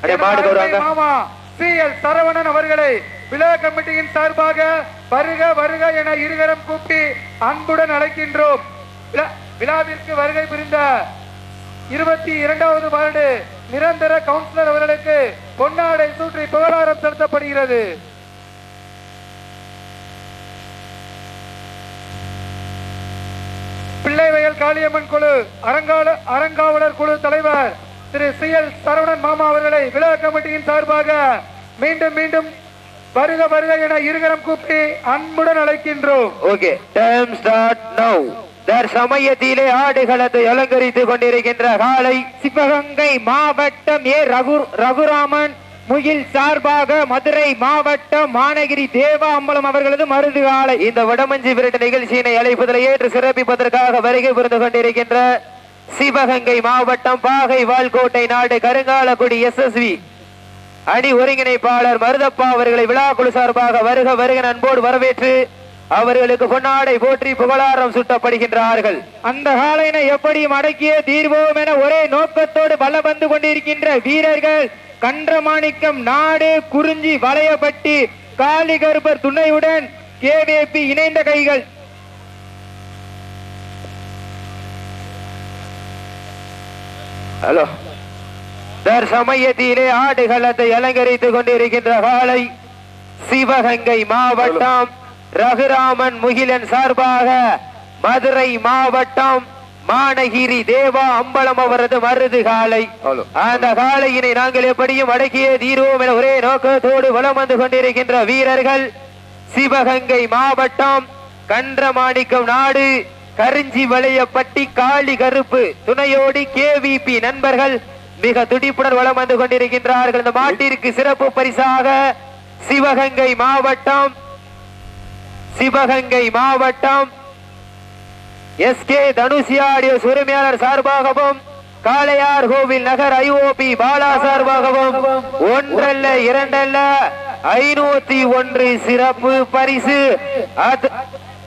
வருவாங்க. மாமா C. L. Saravanan அவர்களை விழா கமிட்டியின் சார்பாக வருக வருக என இருகரம் கூப்பி அன்புடன் அழைக்கின்றோம். விழா- விழாவிற்கு வருகை புரிந்த இருபத்தி இரண்டாவது வார்டு நிரந்தர கவுன்சிலர் அவர்களுக்கு பொன்னாடை சூற்றி புகழாரம் செலுத்தப்படுகிறது. பிள்ளைவயல் காளியம்மன் குழு அரங்காவலர் குழு தலைவர் திரு சி எல் சரவணன் மாமா அவர்களை விழா கமிட்டியின் சார்பாக மீண்டும் மீண்டும் வருக வருக என இருகரம் கூப்பி அன்புடன் அழைக்கின்றோம். ஓகே டைம் ஸ்டார்ட் நவ் தற்சமயத்திலே ஆடுகளத்தை அலங்கரித்துக் கொண்டிருக்கின்ற காலை சிவகங்கை மாவட்டம் ஏ ரகு ரகுராமன் முகில் சார்பாக மதுரை மாவட்டம் மானகிரி தேவா அம்பலம் அவர்களது மருது காலை. இந்த வடமஞ்சி விரட்டு நிகழ்ச்சியினை அழைப்பதில் ஏற்று சிறப்பிப்பதற்காக வருகை புரிந்து கொண்டிருக்கின்ற சிவகங்கை மாவட்டம் பாகை வால்கோட்டை நாடு கருங்காலக்குடி எஸ்எஸ்வி. அணி ஒருங்கிணைப்பாளர் மருதப்பா அவர்களை விழாக்குழு சார்பாக வருக வருக அன்போடு வரவேற்று அவர்களுக்கு பொன்னாடை போற்றி புகழாரம் சுட்டப்படுகின்றார்கள். அந்த காலையினை எப்படியும் அடக்கிய தீர்வோம் என ஒரே நோக்கத்தோடு பல வந்து கொண்டிருக்கின்ற வீரர்கள் கன்றமாணிக்கம் நாடு குறிஞ்சி வளையப்பட்டி காளிகர்பர் துணையுடன் கேவிபி இணைந்த கைகள். ஹலோ. தற்சமயத்திலே ஆடுகளத்தை அலங்கரித்துக் கொண்டிருக்கின்ற காலை சிவகங்கை மாவட்டம் ரகுராமன் முகிலன் சார்பாக மதுரை மாவட்டம் மானகிரி தேவா அம்பலம் அவரது மருது காலை. அந்த காலையினை நாங்கள் எப்படியும் அடக்கிய தீர்வோம் என ஒரே நோக்கத்தோடு வலம் வந்து கொண்டிருக்கின்ற வீரர்கள் சிவகங்கை மாவட்டம் கன்றமாணிக்கம் நாடு கரிஞ்சி வளையப்பட்டி காளி கருப்பு. துணையோடி கேவிபி நண்பர்கள் மிக துடிப்புடன் வலம் வந்து கொண்டிருக்கின்றார்கள். இந்த மாட்டிற்கு சிறப்பு பரிசாக சிவகங்கை மாவட்டம் சிவகங்கை மாவட்டம் எஸ் கே தனுசியாடிய உரிமையாளர் சார்பாகவும் காளையார் கோவில் நகர் ஐஓபி பாலா சார்பாகவும் ஒன்றல்ல இரண்டல்ல ஐநூத்தி ஒன்று சிறப்பு பரிசு. அது-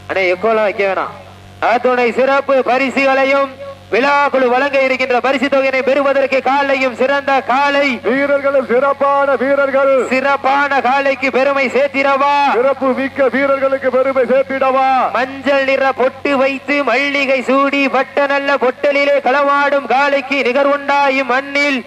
அண்ணே எக்கோலாம் வைக்க வேணாம். அத்துணை சிறப்பு பரிசுகளையும் விழாக்குழு வழங்க இருக்கின்ற பரிசு தொகையினை பெறுவதற்கு காலையும் சிறந்த காலை. வீரர்களும் சிறப்பான வீரர்கள். சிறப்பான காலைக்கு பெருமை சேர்த்திடவா? சிறப்பு மிக்க வீரர்களுக்கு பெருமை சேர்த்திடவா? மஞ்சள் நிற பொட்டு வைத்து மல்லிகை சூடி வட்ட நல்ல பொட்டலிலே களமாடும் காலைக்கு நிகர்வுண்டாயும் மண்ணில்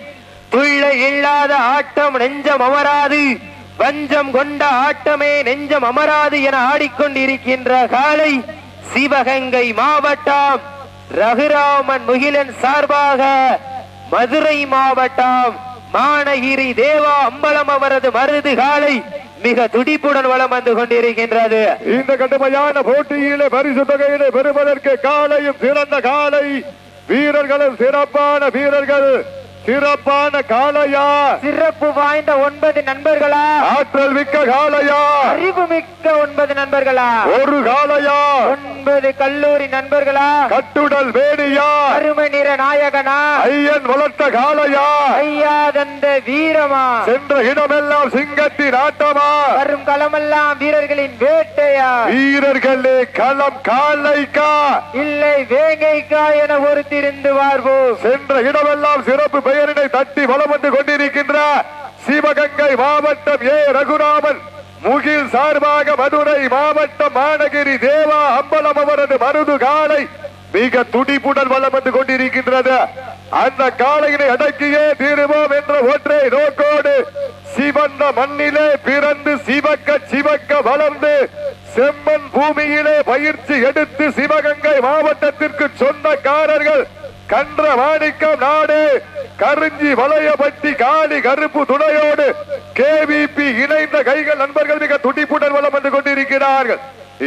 துள்ள இல்லாத ஆட்டம் நெஞ்சம் அமராது வஞ்சம் கொண்ட ஆட்டமே நெஞ்சம் அமராது என ஆடிக்கொண்டிருக்கின்ற காலை. சிவகங்கை மாவட்டம் ரகுராமன் முகிலன் சார்பாக மதுரை மாவட்டம் மானகிரி தேவா அம்பலம் அவரது மருது காலை மிக துடிப்புடன் வளம் வந்து கொண்டிருக்கின்றது. இந்த கடுமையான போட்டியிலே பரிசு தொகையிலே பெறுவதற்கு காலையும் சிறந்த காலை வீரர்களும் சிறப்பான வீரர்கள் சிறப்பான காளையா. சிறப்பு வாய்ந்த ஒன்பது நண்பர்களா? ஆற்றல் மிக்க காளையா. அறிவு மிக்க ஒன்பது நண்பர்களா? ஒரு காளையா. ஒன்பது கல்லூரி நண்பர்களா? கட்டுடல் வேணியா அருமை நிற நாயகனா? ஐயன் வளர்த்த காளையா. ஐயா தந்த வீரமா? சென்ற இடமெல்லாம் சிங்கத்தின் ஆட்டமா. வரும் களமெல்லாம் வீரர்களின் வேட்டையா? வீரர்களே களம் காளைக்கா. இல்லை வேங்கைக்கா என ஒருத்திருந்து வாழ்வோம் சென்ற இடமெல்லாம் சிறப்பு பெயரினை தட்டி வளம் வந்து கொண்டிருக்கின்ற சிவகங்கை மாவட்டம் ஏ. ரகுராமன் முகில் சார்பாக மதுரை மாவட்டம் மானகிரி தேவா அம்பலம் அவரது மருது காலை மிக துடிப்புடன் வளம் வந்து கொண்டிருக்கின்றது. அந்த காலையினை அடக்கியே தீருவோம் என்ற ஒற்றை நோக்கோடு சிவந்த மண்ணிலே பிறந்து சிவக்க சிவக்க வளர்ந்து செம்மன் பூமியிலே பயிற்சி எடுத்து சிவகங்கை மாவட்டத்திற்கு சொன்ன கன்ற மாணிக்கம் நாடு கருஞ்சி வளையப்பட்டி காளி கருப்பு துணையோடு கேவிபி இணைந்த கைகள் நண்பர்கள் மிக துடிப்புடன் வலம் வந்து கொண்டிருக்கிறார்கள்.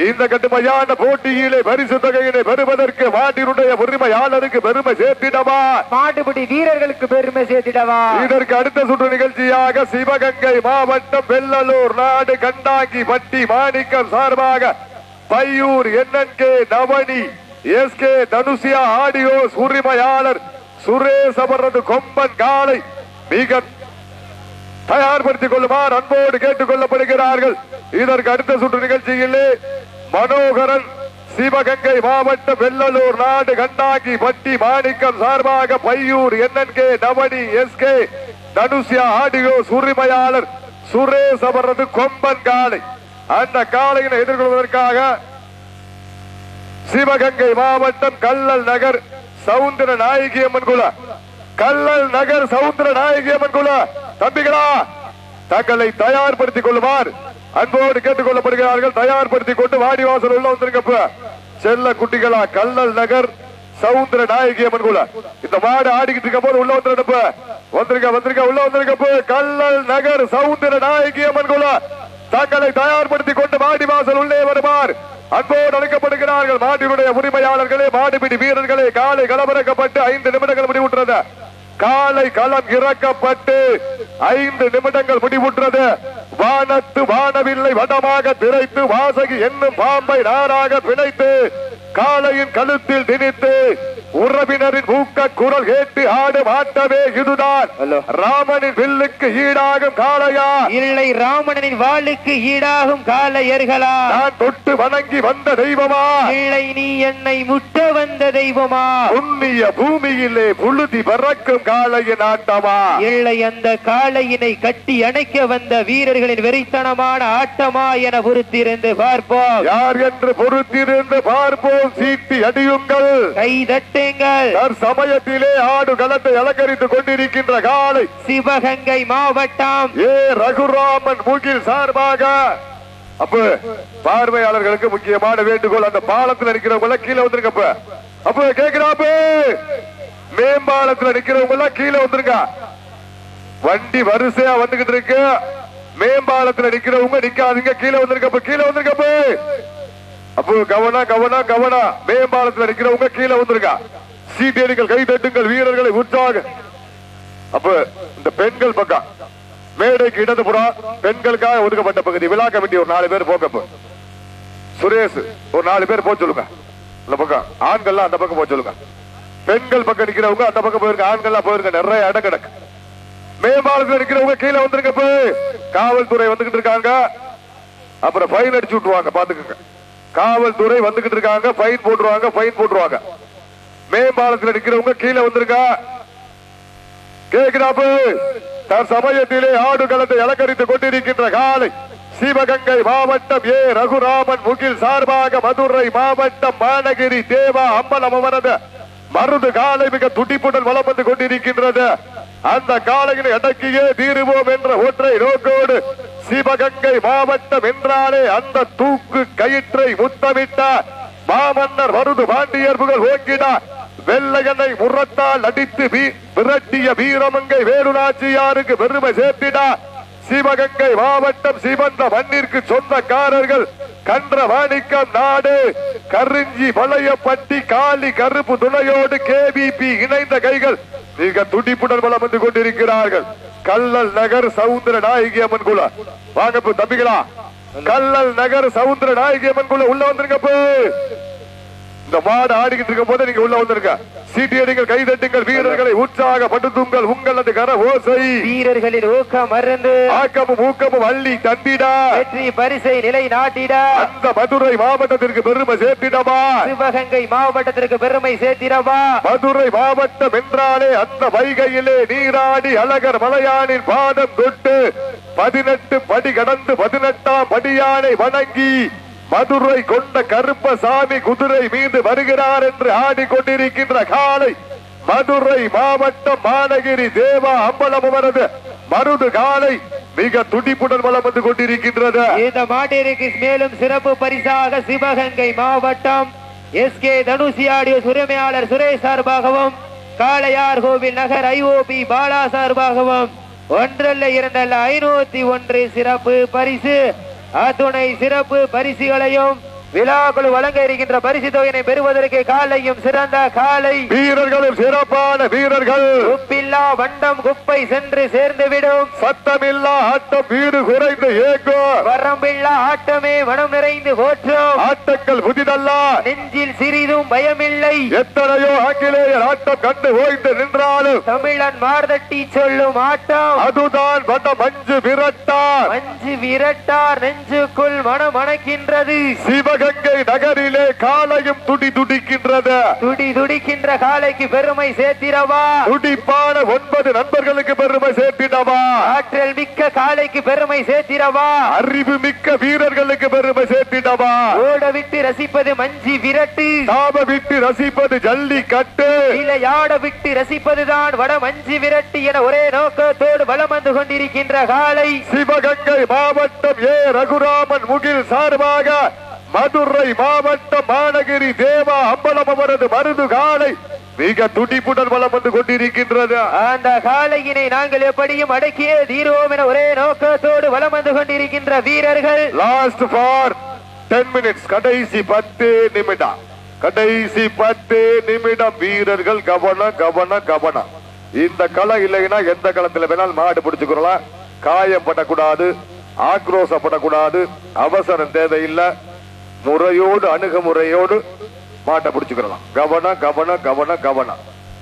இந்த கடுமையான போட்டியிலே பரிசு தொகையினை பெறுவதற்கு மாட்டினுடைய உரிமையாளருக்கு பெருமை சேர்த்திடவா? மாட்டுப்பிடி வீரர்களுக்கு பெருமை சேர்த்திடவா? இதற்கு அடுத்த சுற்று நிகழ்ச்சியாக சிவகங்கை மாவட்டம் வெள்ளலூர் நாடு கண்டாங்கி பட்டி மாணிக்கம் சார்பாக Paiyur NNK Navani S K Dhanusiya audios உரிமையாளர் சுரேஷ் அவரது கொம்பன் காலை. மிக தயார்படுத்திக் கொள்ளுமாறு அன்போடு கேட்டுக் கொள்ளப்படுகிறார்கள். இதற்கு அடுத்த சுற்று நிகழ்ச்சியிலே மனோகரன் சிவகங்கை மாவட்டம் வெள்ளலூர் நாடு கண்டாங்கி பட்டி மாணிக்கம் சார்பாக Paiyur NNK Navani S K Dhanushya audio உரிமையாளர் சுரேஷ் அவரது கொம்பன் காளை அந்த காலையினை எதிர்கொள்வதற்காக சிவகங்கை மாவட்டம் கல்லல் நகர் சவுந்தர நாயகி அம்மன் குல. கல்லல் நகர் சவுந்தர நாயகி அம்மன் குல. தம்பிகளா தங்களை தயார்படுத்திக் கொள்ளுமாறு அன்போடு கேட்டுக் கொள்ளப்படுகிறார்கள் தயார்படுத்திக் கொண்டு வாடிவாசல் உள்ள வந்திருக்கப்ப. செல்ல குட்டிகளா கல்லல் நகர் சவுந்தர நாயகி அம்மன் குல. இந்த மாடு ஆடிக்கிட்டு இருக்க போது உள்ள வந்துருப்ப வந்திருக்க வந்திருக்க உள்ள வந்திருக்கப்ப. கல்லல் நகர் சவுந்தர நாயகி அம்மன் குல. தங்களை தயார்படுத்திக் கொண்டு மாடி வாசல் உள்ளே வருவார் அங்கோடு அழைக்கப்படுகிறார்கள் மாட்டினுடைய உரிமையாளர்களே மாடுபிடி வீரர்களே காலை களமிறக்கப்பட்டு ஐந்து நிமிடங்கள் முடிவுற்றது. காலை களம் இறக்கப்பட்டு ஐந்து நிமிடங்கள் முடிவுற்றது. வானத்து வானவில்லை வடமாக திரைத்து வாசகி என்னும் பாம்பை நாராக பிணைத்து காளையின் கழுத்தில் திணித்து உறவினரின் குரல் கேட்டு ஆடும் ஆட்டமே இதுதான். ராமனின் வில்லுக்கு ஈடாகும் காளையா? இல்லை ராமணனின் வாளுக்கு ஈடாகும் காளையர்களா? நான் தொட்டு வணங்கி வந்த தெய்வமா? இல்லை நீ என்னை முட்ட வந்த தெய்வமா? புண்ணிய பூமியிலே புழுதி பறக்கும் காளையின் ஆட்டமா? இல்லை அந்த காளையினை கட்டி அணைக்க வந்த வீரர்களின் வெறித்தனமான ஆட்டமா என பொறுத்திருந்து பார்ப்போம். யார் என்று பொறுத்திருந்து பார்ப்போம். சீட்டி அடியுங்கள். கை தட்டுங்கள். சமயத்திலே ஆடு களத்தை அலங்கரித்துக் கொண்டிருக்கின்ற காலை சிவகங்கை மாவட்டம். ஏ ரகுராமன் முகில் சார்பாக. அப்ப பார்வையாளர்களுக்கு முக்கியமான வேண்டுகோள் அந்த பாலத்துல நிக்கிறவங்க கீழே வந்துருங்கப்ப அப்ப. கேக்குறாப்ப. மேம்பாலத்துல நிக்கிறவங்க எல்லாம் கீழே வந்துருங்க. வண்டி வரிசையா வந்துகிட்டு இருக்கு. மேம்பாலத்துல நிக்கிறவங்க நிக்காதீங்க. கீழே வந்திருக்கப்ப கீழே வந்திருக்கப்ப அப்போ. கவனம் கவனம் கவனம். மேம்பாலத்துல நிக்கிறவங்க கீழே வந்திருக்க சீட்டேரிகள் கைதட்டுங்கள் வீரர்களை உற்சாக அப்ப இந்த பெண்கள் பக்கம் மேடைக்கு இடதுபுறம் பெண்களுக்காக ஒதுக்கப்பட்ட பகுதி. விழா கமிட்டி ஒரு நாலு பேர் போங்க சுரேஷ் ஒரு நாலு பேர் போக சொல்லுங்க. இந்த பக்கம் ஆண்கள்லாம் அந்த பக்கம் போக சொல்லுங்க. பெண்கள் பக்கம் நிக்கிறவங்க அந்த பக்கம் போயிருங்க ஆண்கள்லாம் போயிருங்க நிறைய இடம் கிடக்கு. மேம்பாலத்தில் நிக்கிறவங்க கீழே வந்திருக்க போய் காவல்துறை வந்துகிட்டு இருக்காங்க. அப்புறம் ஃபைன் அடிச்சு விட்டுருவாங்க பாத்துக்கோங்க. காவல்துறை வந்துகிட்டு இருக்காங்க ஃபைன் போட்டுருவாங்க ஃபைன் போட்டுருவாங்க. மேம்பாலத்தில் நிற்கிறவங்க கீழே வந்திருக்கா? கேட்கிறாப்பு தன் சமயத்திலே ஆடு களத்தை அலங்கரித்துக் கொண்டிருக்கின்ற காலை சிவகங்கை மாவட்டம் ஏ. ரகுராமன் முகில் சார்பாக மதுரை மாவட்டம் மானகிரி தேவா அம்பலம் அவரது மருது காலை மிக துடிப்புடன் வளம் வந்து கொண்டிருக்கின்றது. அந்த காலையினை அடக்கியே தீருவோம் என்ற ஒற்றை நோக்கோடு சிவகங்கை மாவட்டம் என்றாலே அந்த தூக்கு கயிற்றை முத்தமிட்ட மாமன்னர் மருது பாண்டியர் புகழ் ஓங்கினார். வெள்ளையனை முரத்தால் அடித்து விரட்டிய வீரமங்கை வேலுநாச்சியாருக்கு பெருமை சேர்த்திடா? சிவகங்கை மாவட்டம் சிவந்த மண்ணிற்கு சொந்தக்காரர்கள் கன்ற வாணிக்கம் நாடு. கருஞ்சி வளையப்பட்டி காலி கருப்பு துணையோடு கேபிபி இணைந்த கைகள் மிக துடிப்புடன் பலம் வந்து கொண்டிருக்கிறார்கள். கல்லல் நகர் சவுந்தர நாயகி அம்மன் குல. வாங்க தம்பிகளா. கல்லல் நகர் சவுந்தர நாயகி அம்மன் குல உள்ள வந்துருங்க இந்த மாடு ஆடிக்கிட்டு இருக்கும் போது நீங்க உள்ள வந்திருக்க சீட்டியடிங்கள் கைதட்டுங்கள். வீரர்களை உற்சாகப்படுத்துங்கள். உங்களது கர ஓசை. வீரர்களின் ஊக்கம் மறந்து ஆக்கமும் ஊக்கமும் அள்ளி தந்திடா. வெற்றி பரிசை நிலை நாட்டிட. அந்த மதுரை மாவட்டத்திற்கு பெருமை சேர்த்திடமா சிவகங்கை மாவட்டத்திற்கு பெருமை சேர்த்திடவா? மதுரை மாவட்டம் என்றாலே அந்த வைகையிலே நீராடி அழகர் மலையானின் பாதம் தொட்டு பதினெட்டு படி கடந்து பதினெட்டாம் படியானை வணங்கி மதுரை கொண்ட கருப்பசாமி குதிரை மீது வருகிறார் என்று ஆடிக்கொண்டிருக்கின்ற காலை மதுரை மாவட்டம் மானகிரி தேவா அம்பலம் அவரது மருது காலை மிக துடிப்புடன் வளம் வந்து கொண்டிருக்கின்றது. இந்த மாட்டிற்கு மேலும் சிறப்பு பரிசாக சிவகங்கை மாவட்டம் எஸ் கே தனுசியாடிய உரிமையாளர் சுரேஷ் சார்பாகவும் காளையார் கோவில் நகர் ஐஓபி பாலா சார்பாகவும் ஒன்றல்ல இரண்டல்ல ஐநூத்தி ஒன்று சிறப்பு பரிசு. அத்துணை சிறப்பு பரிசுகளையும் விழாக்குழு வழங்க இருக்கின்ற பரிசு தொகையினை பெறுவதற்கு காலையும் சிறந்த காலை. வீரர்களும் சிறப்பான வீரர்கள். உப்பில்லா வண்டம் குப்பை சென்று சேர்ந்துவிடும். சத்தமில்லா ஆட்டம் வீடு குறைந்து ஏங்கும் வரம்பில்லா ஆட்டமே மனம் நிறைந்து போற்றும். ஆட்டங்கள் புதிதல்ல. நெஞ்சில் சிறிதும் பயமில்லை. எத்தனையோ ஆங்கிலேயர் ஆட்டம் கண்டு ஓய்ந்து நின்றாலும். தமிழன் மார்தட்டி சொல்லும் ஆட்டம். அதுதான் வட மஞ்சு விரட்டார். மஞ்சு விரட்டார் நெஞ்சுக்குள் மனம் அணைக்கின்றது. சிவகங்கை சிவகங்கை நகரிலே காலையும் துடி துடிக்கின்றது. துடி துடிக்கின்ற காலைக்கு பெருமை சேர்த்திடவா? துடிப்பான ஒன்பது நண்பர்களுக்கு பெருமை சேர்த்திடவா? ஆற்றல் மிக்க காலைக்கு பெருமை சேர்த்திடவா? அறிவு மிக்க வீரர்களுக்கு பெருமை சேர்த்திடவா? ஓட விட்டு ரசிப்பது மஞ்சி விரட்டு. தாப விட்டு ரசிப்பது ஜல்லிக்கட்டு. விளையாட விட்டு ரசிப்பதுதான் வட மஞ்சி விரட்டு என ஒரே நோக்கத்தோடு வலம் வந்து கொண்டிருக்கின்ற காலை சிவகங்கை மாவட்டம் ஏ. ரகுராமன் முகில் சார்பாக மதுரை மாவட்டம் மாநகிரி தேவா அம்பலம் அவரது மருது காலை மிக துடிப்புடன் வலம் வந்து கொண்டிருக்கின்றது. அந்த காலையினை நாங்கள் எப்படியும் அடக்கியே தீர்வோம் என ஒரே நோக்கத்தோடு வலம் வந்து கொண்டிருக்கின்ற வீரர்கள். லாஸ்ட் ஃபார் டென் மினிட்ஸ் கடைசி பத்து நிமிடம். கடைசி பத்து நிமிடம். வீரர்கள் கவனம் கவனம் கவனம். இந்த களம் இல்லைன்னா எந்த களத்துல வேணாலும் மாடு பிடிச்சுக்கிறலாம். காயப்படக்கூடாது ஆக்ரோசப்படக்கூடாது அவசரம் தேவையில்லை. முறையோடு அணுகுமுறையோடு மாட்டை பிடிச்சுக்கிறலாம். கவனம் கவனம் கவனம் கவனம்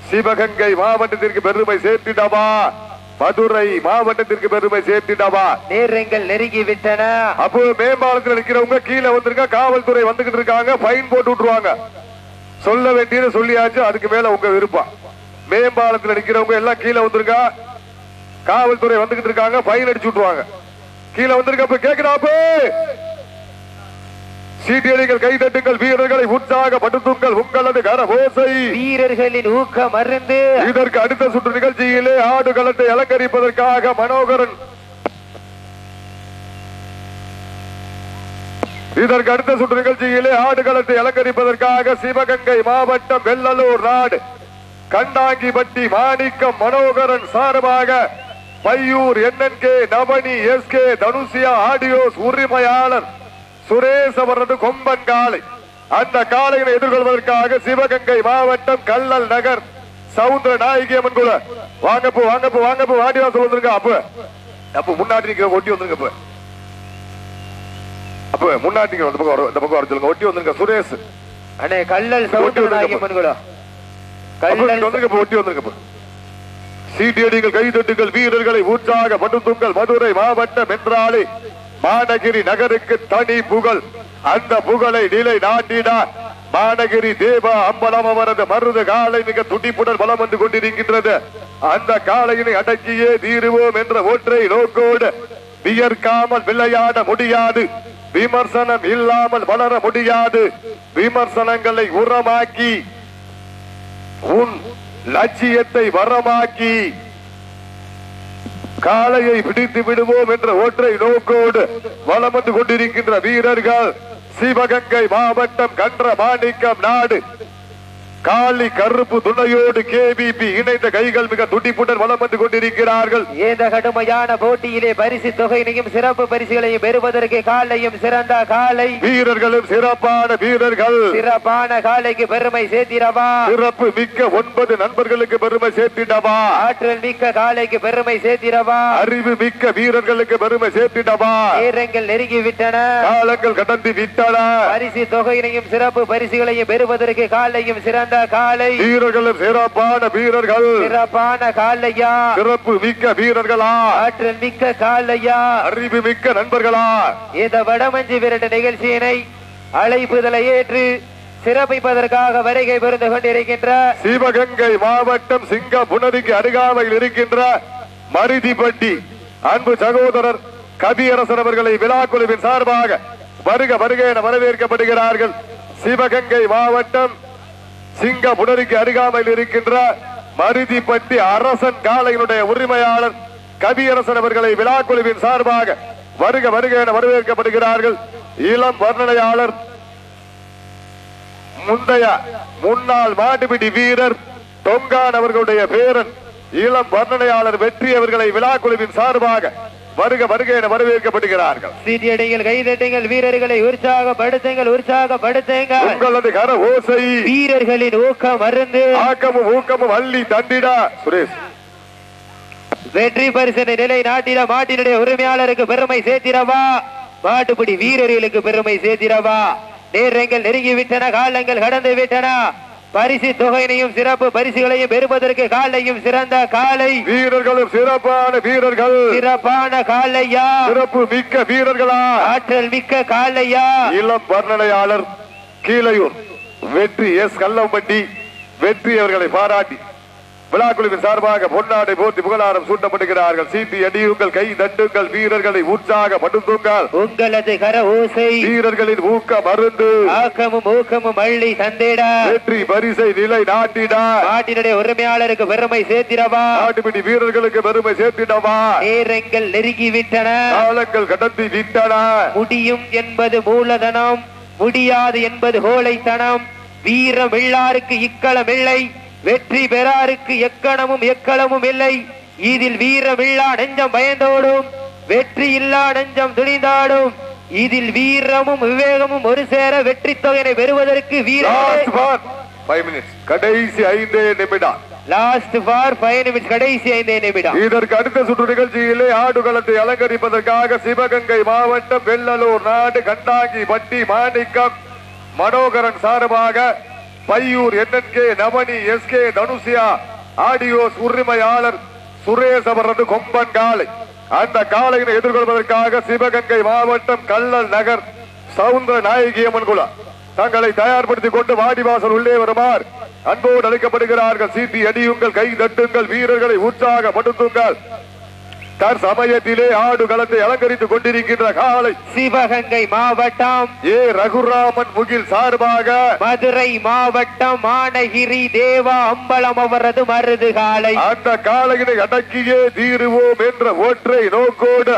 சிவகங்கை மாவட்டத்திற்கு பெருமை சேர்த்திடவா? மதுரை மாவட்டத்திற்கு பெருமை சேர்த்திடவா? நேரங்கள் நெருங்கி விட்டன அப்போ மேம்பாலத்தில் நிக்கிறவங்க கீழே வந்திருக்க காவல்துறை வந்துகிட்டு இருக்காங்க ஃபைன் போட்டு விட்டுருவாங்க. சொல்ல வேண்டியது சொல்லியாச்சு அதுக்கு மேல உங்க விருப்பம். மேம்பாலத்தில் நிக்கிறவங்க எல்லாம் கீழே வந்திருக்கா? காவல்துறை வந்துகிட்டு இருக்காங்க ஃபைன் அடிச்சு விட்டுருவாங்க. கீழே வந்திருக்க அப்ப? கேக்குறாப்பு சீட்டியடிகள் கைதட்டுங்கள் வீரர்களை உற்சாகப்படுத்துங்கள் உங்களது கரகோசை. வீரர்களின் ஊக்கம் அருந்து. இதற்கு அடுத்த சுற்று நிகழ்ச்சியிலே ஆடுகளத்தை அலங்கரிப்பதற்காக மனோகரன். இதற்கு அடுத்த சுற்று நிகழ்ச்சியிலே ஆடுகளத்தை அலங்கரிப்பதற்காக சிவகங்கை மாவட்டம் வெள்ளலூர் நாடு. கண்டாங்கிப்பட்டி மாணிக்கம் மனோகரன் சார்பாக Paiyur NNK Navani S K Dhanusiya audios உரிமையாளர். சுரேஷ் அவரது கொம்பன் காலை அந்த காளையினை எதிர்கொள்வதற்காக சிவகங்கை மாவட்டம் கல்லல் நகர் சவுந்தர நாயகி அம்மன் கூட. வாங்கப்பு வாங்கப்பு வாங்கப்பு வாடிவாசல் வந்துருங்க அப்ப. அப்ப முன்னாடி ஒட்டி வந்துருங்க அப்ப. அப்ப முன்னாடி இந்த பக்கம் வர- இந்த பக்கம் வர சொல்லுங்க ஒட்டி வந்துருங்க சுரேஷ். அண்ணே கல்லல் சவுந்தர நாயகி கல்லல் அப்ப. ஒட்டி வந்துருங்க அப்ப சீட்டியடிகள் கைதட்டுங்கள் வீரர்களை உற்சாகப்படுத்துங்கள். மதுரை மாவட்டம் என்றாலே மாநகிரி நகருக்கு தனி புகழ். அந்த புகழை நிலை நாட்டிட மாநகிரி தேவா அம்பலம் அவரது மருது காலை மிக துடிப்புடன் வலம் வந்து கொண்டிருக்கின்றது. அந்த காலையினை அடக்கியே தீருவோம் என்ற ஒற்றை நோக்கோடு வியர்க்காமல் விளையாட முடியாது. விமர்சனம் இல்லாமல் வளர முடியாது. விமர்சனங்களை உரமாக்கி உன் லட்சியத்தை வரமாக்கி காளையை பிடித்து விடுவோம் என்ற ஒற்றை நோக்கோடு வளம் வந்து கொண்டிருக்கின்ற வீரர்கள் சிவகங்கை மாவட்டம் கன்ற மாணிக்கம் நாடு. காளி கருப்பு துணையோடு கேபிபி இணைந்த கைகள் மிக துடிப்புடன் வலம் வந்து கொண்டிருக்கிறார்கள். இந்த கடுமையான போட்டியிலே பரிசு தொகையினையும் சிறப்பு பரிசுகளையும் பெறுவதற்கு காலையும் சிறந்த காலை. வீரர்களும் சிறப்பான வீரர்கள். சிறப்பான காலைக்கு பெருமை சேர்த்திடவா? சிறப்பு மிக்க ஒன்பது நண்பர்களுக்கு பெருமை சேர்த்திடவா? ஆற்றல் மிக்க காலைக்கு பெருமை சேர்த்திடவா? அறிவு மிக்க வீரர்களுக்கு பெருமை சேர்த்திடவா? நேரங்கள் நெருங்கி விட்டன. காலங்கள் கடந்து விட்டன. பரிசு தொகையினையும் சிறப்பு பரிசுகளையும் பெறுவதற்கு காலையும் சிறந்த காலை. வீரர்களும் சிறப்பான வீரர்கள். சிறப்பான காலையா. சிறப்பு மிக்க வீரர்களா. ஆற்றல் மிக்க காலையா. அறிவு மிக்க நண்பர்களா. இந்த வடமஞ்சி விரட்டு நிகழ்ச்சியினை அழைப்புதலை ஏற்று சிறப்பிப்பதற்காக வருகை புரிந்து கொண்டிருக்கின்ற சிவகங்கை மாவட்டம் சிங்க புனரிக்கு அருகாமையில் இருக்கின்ற மருதிப்பட்டி அன்பு சகோதரர் கவியரசர் அவர்களை விழாக்குழுவின் சார்பாக வருக வருக என வரவேற்கப்படுகிறார்கள். சிவகங்கை மாவட்டம் சிங்க புனரிக்கு அருகாமையில் இருக்கின்ற மருதிப்பட்டி அரசன் காளையினுடைய உரிமையாளர் கவியரசன் அவர்களை விழாக்குழுவின் சார்பாக வருக வருக என வரவேற்கப்படுகிறார்கள். இளம் வர்ணனையாளர் முந்தைய முன்னாள் மாட்டுப்பிடி வீரர் தொங்கான் அவர்களுடைய பேரன் இளம் வர்ணனையாளர் வெற்றி அவர்களை விழாக்குழுவின் சார்பாக வருக வருக என வரவேற்கப்படுகிறார்கள். சீட்டியடிகள் கைதட்டுங்கள் வீரர்களை உற்சாகப்படுத்துங்கள் உற்சாகப்படுத்துங்கள் உங்களது கர ஓசை வீரர்களின் ஊக்கம் அருந்து. ஆக்கமும் ஊக்கமும் அள்ளி தண்டிடா சுரேஷ். வெற்றி பரிசனை நிலை நாட்டிட மாட்டினுடைய உரிமையாளருக்கு பெருமை சேர்த்திடவா? மாட்டுப்பிடி வீரர்களுக்கு பெருமை சேர்த்திடவா? நேரங்கள் நெருங்கி விட்டன காலங்கள் கடந்து விட்டன. பரிசு தொகையினையும் சிறப்பு பரிசுகளையும் பெறுவதற்கு காலையும் சிறந்த காலை. வீரர்களும் சிறப்பான வீரர்கள். சிறப்பான காலையா? சிறப்பு மிக்க வீரர்களா? ஆற்றல் மிக்க காலையா? இளம் வர்ணனையாளர் கீழையூர் வெற்றி எஸ் கல்லம்பட்டி வெற்றி அவர்களை பாராட்டி. விழாக்குழுவின் சார்பாக பொன்னாடை போர்த்தி புகழாரம் சூட்டப்படுகிறார்கள். சீட்டி அடியுங்கள் கை தட்டுங்கள் வீரர்களை உற்சாகப்படுத்துங்கள் உங்களது கர ஓசை வீரர்களின் ஊக்க மருந்து. ஆக்கமும் ஊக்கமும் அள்ளி தந்தேடா. வெற்றி பரிசை நிலை நாட்டிடா. நாட்டினுடைய உரிமையாளருக்கு பெருமை சேர்த்திடவா. நாட்டுப்பிடி வீரர்களுக்கு பெருமை சேர்த்திடவா. நேரங்கள் நெருங்கி விட்டன. காலங்கள் கடத்தி விட்டன. முடியும் என்பது மூலதனம் முடியாது என்பது கோழைத்தனம். வீரம் வெள்ளாருக்கு இக்களம் இல்லை. வெற்றி பெறாருக்கு எக்கணமும் எக்களமும் இல்லை. இதில் வீரம் இல்லா நெஞ்சம் பயந்தோடும் வெற்றி இல்லா நெஞ்சம் துணிந்தாடும். இதில் வீரமும் விவேகமும் ஒரு சேர வெற்றி தொகையினை பெறுவதற்கு லாஸ்ட் வீர பார் ஃபைவ் மினிட்ஸ் கடைசி ஐந்தே நிமிடம். லாஸ்ட் ஃபார் ஃபைவ் நிமிஷம் கடைசி ஐந்தே நிமிடம். இதற்கு அடுத்த சுற்று நிகழ்ச்சியிலே ஆடுகளத்தை அலங்கரிப்பதற்காக சிவகங்கை மாவட்டம் வெள்ளலூர் நாடு கண்டாங்கி பட்டி மாணிக்கம் மனோகரன் சார்பாக Paiyur NNK Navani S K Dhanusiya audios உரிமையாளர் சுரேஷ் அவரது கொம்பன் காலை அந்த காலையினை எதிர்கொள்வதற்காக சிவகங்கை மாவட்டம் கள்ளல் நகர் சவுந்தர நாயகியம்மன் குலா தங்களை தயார்படுத்திக் கொண்டு வாடிவாசல் உள்ளே வருமாறு அன்போடு அழைக்கப்படுகிறார்கள். சீட்டி அடியுங்கள் கை தட்டுங்கள் வீரர்களை உற்சாகப்படுத்துங்கள். தற்சமயத்திலே ஆடு களத்தை அலங்கரித்துக் கொண்டிருக்கின்ற காலை சிவகங்கை மாவட்டம். ஏ ரகுராமன் முகில் சார்பாக மதுரை மாவட்டம் மானகிரி தேவா அம்பலம் அவரது மருது காலை அந்த காலையினை அடக்கியே தீருவோம் என்ற ஒற்றை நோக்கோடு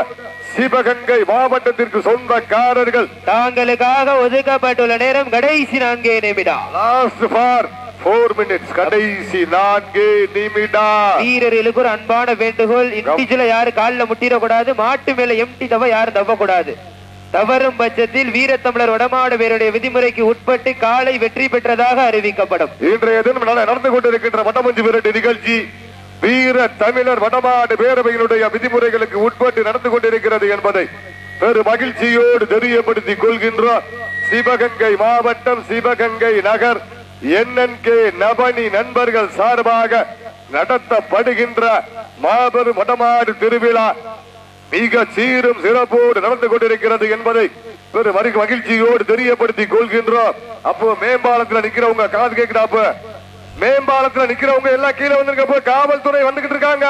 சிவகங்கை மாவட்டத்திற்கு சொந்தக்காரர்கள் தாங்களுக்காக ஒதுக்கப்பட்டுள்ள நேரம் கடைசி நான்கே நிமிடம். லாஸ்ட் ஃபார் போர் மினிட்ஸ் கடைசி நான்கு நிமிடம். வீரர்களுக்கு ஒரு அன்பான வேண்டுகோள் இண்டிஜுவல யாரு காலில் முட்டிடக்கூடாது மாட்டு மேல எம்டி தவ யாரும் தவக்கூடாது. தவறும் பட்சத்தில் வீரத்தமிழர் வடமாடு வீரருடைய விதிமுறைக்கு உட்பட்டு காலை வெற்றி பெற்றதாக அறிவிக்கப்படும். இன்றைய தினம் நட- நடந்து கொண்டிருக்கின்ற வடமஞ்சு விரட்டு நிகழ்ச்சி. வீர தமிழர் வடமாடு பேரவையினுடைய விதிமுறைகளுக்கு உட்பட்டு நடந்து கொண்டிருக்கிறது என்பதை பெரு மகிழ்ச்சியோடு தெரியப்படுத்திக் கொள்கின்றோம் சிவகங்கை மாவட்டம் சிவகங்கை நகர் என்என்கே நபனி நண்பர்கள் சார்பாக நடத்தப்படுகின்ற மாபெரும் வடமாடு திருவிழா மிக சீரும் சிறப்போடு நடந்து கொண்டிருக்கிறது என்பதை பெரும் மறு மகிழ்ச்சியோடு தெரியப்படுத்திக் கொள்கின்றோம். அப்போ மேம்பாலத்தில் நிக்கிறவங்க காது கேட்கிறாப்ப மேம்பாலத்தில் நிக்கிறவங்க எல்லாம் கீழே வந்திருக்கப்ப காவல்துறை வந்துகிட்டு இருக்காங்க.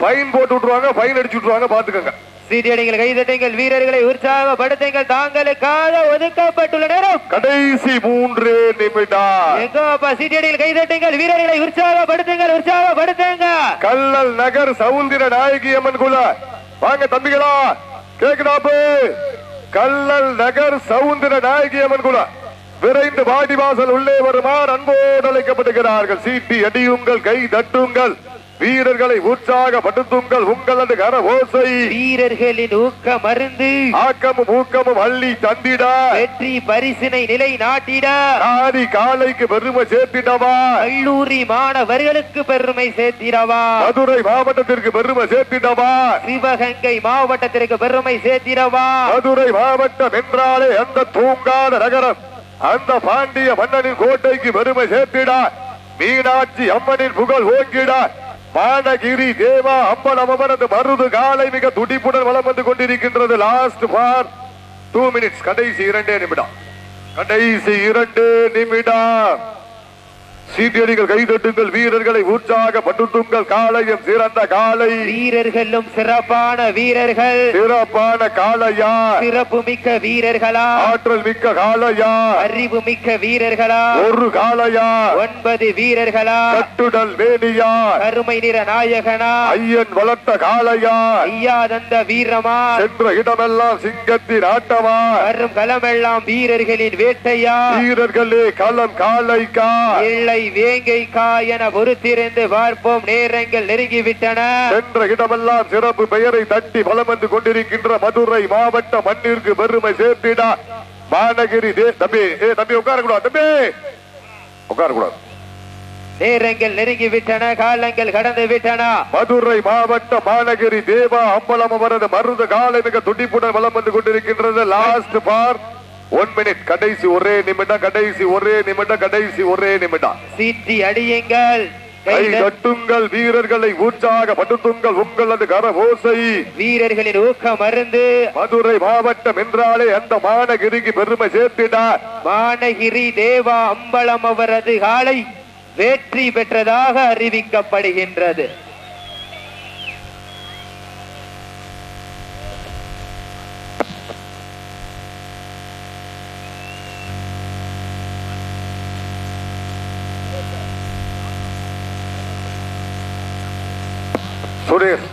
ஃபைன் போட்டு விட்டுருவாங்க ஃபைன் அடிச்சு விட்டுருவாங்க பாத்துக்கோங்க. சீட்டியடிகள் கைதட்டுங்கள் வீரர்களை உற்சாகப்படுத்துங்கள். தாங்களுக்காக ஒதுக்கப்பட்டுள்ள நேரம். கடைசி மூன்று நிமிடம். எங்கப்பா சீட்டியடிகள் கைதட்டுங்கள் வீரர்களை உற்சாகப்படுத்துங்கள் உற்சாகப்படுத்துங்க கல்லல் நகர் சவுந்திர நாயகி அம்மன் குல. வாங்க தம்பிகளா கேக்குதாப்பு கல்லல் நகர் சவுந்திர நாயகி அம்மன் குல. விரைந்து வாடிவாசல் உள்ளே வருமாறு அன்போடு அழைக்கப்படுகிறார்கள் சீட்டி அடியுங்கள் கை தட்டுங்கள். வீரர்களை உற்சாகப்படுத்துங்கள் உங்களது கர ஓசை வீரர்களின் ஊக்க மருந்து ஆக்கமும் ஊக்கமும் அள்ளி தந்திட. வெற்றி பரிசினை நிலை நாட்டிட. ஆதி காலைக்கு பெருமை சேர்த்திடவா. கல்லூரி மாணவர்களுக்கு பெருமை சேர்த்திடவா. மதுரை மாவட்டத்திற்கு பெருமை சேர்த்திடவா. சிவகங்கை மாவட்டத்திற்கு பெருமை சேர்த்திடவா. மதுரை மாவட்டம் என்றாலே அந்த தூங்காத நகரம் அந்த பாண்டிய மன்னனின் கோட்டைக்கு பெருமை சேர்த்திடா. மீனாட்சி அம்மனின் புகழ் ஓங்கிடா. பாடகிரி தேவா அம்மன் அவரது மருது காலை மிக துடிப்புடன் வளம் வந்து கொண்டிருக்கின்றது. லாஸ்ட் ஃபார் டூ மினிட்ஸ் கடைசி இரண்டே நிமிடம். கடைசி இரண்டு நிமிடம். சீட்டியடிகள் கைதட்டுங்கள் வீரர்களை உற்சாகப்படுத்துங்கள் காலையும் சிறந்த காலை வீரர்களும் சிறப்பான வீரர்கள். சிறப்பான காளையா. சிறப்பு மிக்க வீரர்களா. ஆற்றல் மிக்க காளையா. அறிவு மிக்க வீரர்களா. ஒரு காளையா. ஒன்பது வீரர்களா. கட்டுடல் வேணியா கருமை நிற நாயகனா. ஐயன் வளர்த்த காளையா. ஐயா தந்த வீரமா. சென்ற இடமெல்லாம் சிங்கத்தின் ஆட்டமா. வரும் களமெல்லாம் வீரர்களின் வேட்டையா. வீரர்களே களம் காளைக்கா. இல்லை வேங்கைக்கா என பொறுத்திருந்து பார்ப்போம். நேரங்கள் நெருங்கிவிட்டன. சென்ற இடமெல்லாம் சிறப்பு பெயரை தட்டி வலம் வந்து கொண்டிருக்கின்ற மதுரை மாவட்ட மண்ணிற்கு பெருமை சேர்த்திடா. மாநகிரி தம்பி ஏ தம்பி உட்காரக்கூடாது தம்பி. உட்காரக்கூடாது. நேரங்கள் நெருங்கிவிட்டன காலங்கள் கடந்து விட்டன மதுரை மாவட்ட மாநகரி தேவா அம்பலம் அவரது மருது காலை மிக துடிப்புடன் வலம் வந்து கொண்டிருக்கின்றது. லாஸ்ட் பார் ஒன் மினிட் கடைசி ஒரே நிமிடம் கடைசி ஒரே நிமிடம் கடைசி ஒரே நிமிடம். சீட்டி அடியுங்கள். கை கட்டுங்கள் வீரர்களை உற்சாகப்படுத்துங்கள் உங்களது கரவோசை வீரர்களின் ஊக்கம் அருந்து மதுரை மாவட்டம் என்றாலே அந்த மாநகிரிக்கு பெருமை சேர்த்திட. மானகிரி தேவா அம்பலம் அவரது காலை வெற்றி பெற்றதாக அறிவிக்கப்படுகின்றது. சுரேஷ்